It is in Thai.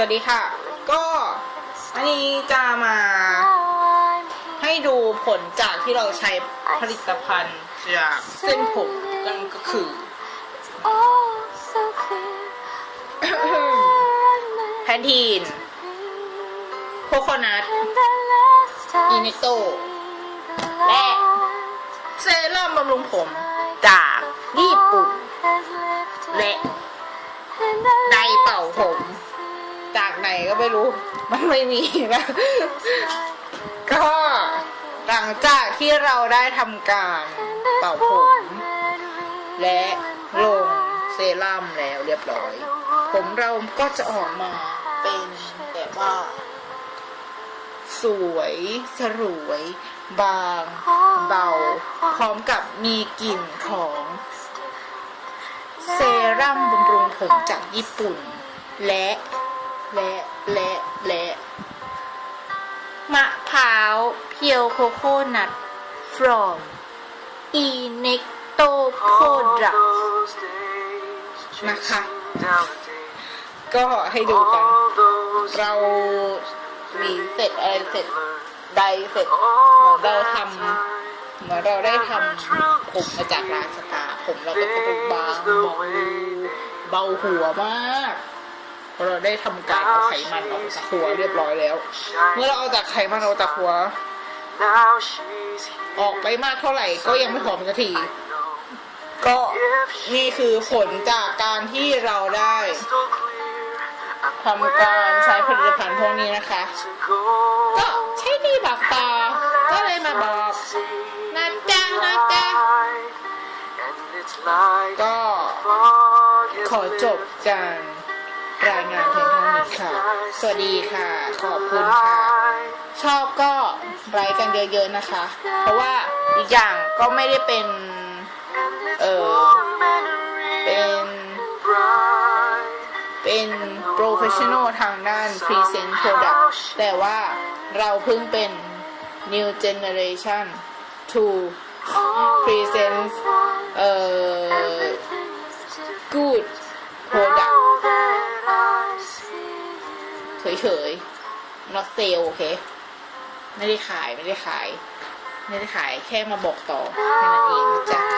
วัสดีค่ะ ก็อันนี้จะมาให้ดูผลจากที่เราใช้ผลิตภัณฑ์จากเส้นผมกันก็คือแพนทีนโคโคนัทอินิโต และเซรั่มบำรุงผมจากญี่ปุ่น และไดร์เป่าผม จากไหนก็ไม่รู้ มันไม่มีนะก็หลังจากที่เราได้ทำการเป่าผม และลงเซรั่มแล้วเรียบร้อย ผมเราก็จะออกมาเป็นแบบว่า สวยสรวย บาง เบา พร้อมกับมีกลิ่นของเซรั่มบำรุงผมจากญี่ปุ่น และ และและและมะพร้าวเพียวโคโคนัท from e n e c t o product นะคะ ก็ให้ดูกัน เราหวีเสร็จอะไรเสร็จใดเสร็จเราทำเหมือนเราได้ทำผมมาจากร้านสปาผมเราก็จะเป็นบางเบาหัวมาก ราะเราได้ทำการเอาไขมันออกจากหัวเรียบร้อยแล้ว เมื่อเราเอาจากไขมันออกจากหัว ออกไปมากเท่าไหร่ก็ยังไม่หอมสักที ก็นี่คือผลจากการที่เราได้ทำการใช้ผลิตภัณฑ์พวกนี้นะคะ ก็ใช้ดีบักตา ก็เลยมาบอกนะจ๊ะนะจ๊ะก็ขอจบกา รายงานเพียงเท่านี้ค่ะ สวัสดีค่ะ ขอบคุณค่ะ ชอบก็ไลค์กันเยอะๆนะคะ เพราะว่าอีกอย่างก็ไม่ได้เป็น เออเป็น เป็นโปรเฟชชั่นอลทางด้าน Present Product แต่ว่าเราเพิ่งเป็น New Generation to present เอ่อ good เฉยๆ not sale โอเค ไม่ได้ขายไม่ได้ขาย ไม่ได้ขายแค่มาบอกต่อแค่นั้นเองนะจ๊ะ